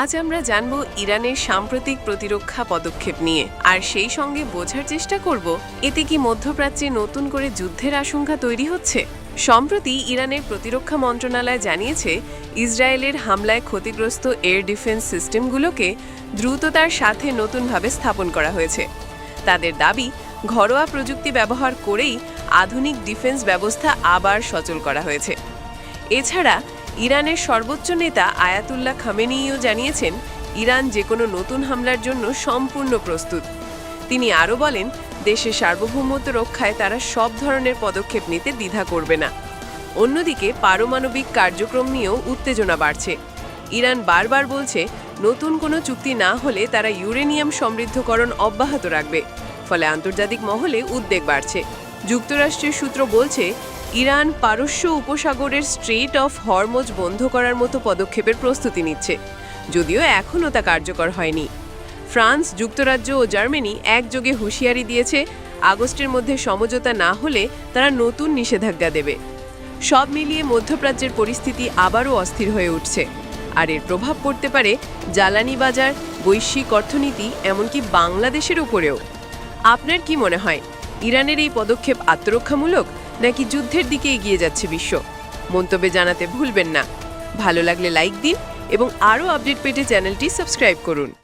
আজ আমরা জানব ইরানের সাম্প্রতিক প্রতিরক্ষা পদক্ষেপ নিয়ে। আর সেই সঙ্গে বোঝার চেষ্টা করব, এতে কি মধ্যপ্রাচ্যে নতুন করে যুদ্ধের আশঙ্কা তৈরি হচ্ছে? সম্প্রতি ইরানের প্রতিরক্ষা মন্ত্রণালয় জানিয়েছে, ইসরায়েলের হামলায় ক্ষতিগ্রস্ত এয়ার ডিফেন্স সিস্টেমগুলোকে দ্রুততার সাথে নতুনভাবে স্থাপন করা হয়েছে। তাদের দাবি, ঘরোয়া প্রযুক্তি ব্যবহার করেই আধুনিক ডিফেন্স ব্যবস্থা আবার সচল করা হয়েছে। এছাড়া ইরানের সর্বোচ্চ নেতা আয়াতুল্লাহ খামেনিও জানিয়েছেন, ইরান যে কোনো নতুন হামলার জন্য সম্পূর্ণ প্রস্তুত। তিনি আরও বলেন দেশের সার্বভৌমত্ব রক্ষায় তারা সব ধরনের পদক্ষেপ নিতে দ্বিধা করবে না। অন্যদিকে, পারমাণবিক কার্যক্রম নিয়েও উত্তেজনা বাড়ছে। ইরান বারবার বলছে, নতুন কোনো চুক্তি না হলে তারা ইউরেনিয়াম সমৃদ্ধকরণ অব্যাহত রাখবে। ফলে আন্তর্জাতিক মহলে উদ্বেগ বাড়ছে। যুক্তরাষ্ট্রের সূত্র বলছে ইরান পারস্য উপসাগরের স্ট্রেট অফ হরমোজ বন্ধ করার মতো পদক্ষেপের প্রস্তুতি নিচ্ছে, যদিও এখনও তা কার্যকর হয়নি। ফ্রান্স, যুক্তরাজ্য ও জার্মানি একযোগে হুঁশিয়ারি দিয়েছে, আগস্টের মধ্যে সমঝোতা না হলে তারা নতুন নিষেধাজ্ঞা দেবে। সব মিলিয়ে মধ্যপ্রাচ্যের পরিস্থিতি আবারও অস্থির হয়ে উঠছে, আর এর প্রভাব পড়তে পারে জ্বালানি বাজার, বৈশ্বিক অর্থনীতি, এমনকি বাংলাদেশের উপরেও। আপনার কি মনে হয়, ইরানের এই পদক্ষেপ আত্মরক্ষামূলক নাকি যুদ্ধের দিকে এগিয়ে যাচ্ছে বিশ্ব? মন্তব্যে জানাতে ভুলবেন না। ভালো লাগলে লাইক দিন এবং আরও আপডেট পেতে চ্যানেলটি সাবস্ক্রাইব করুন।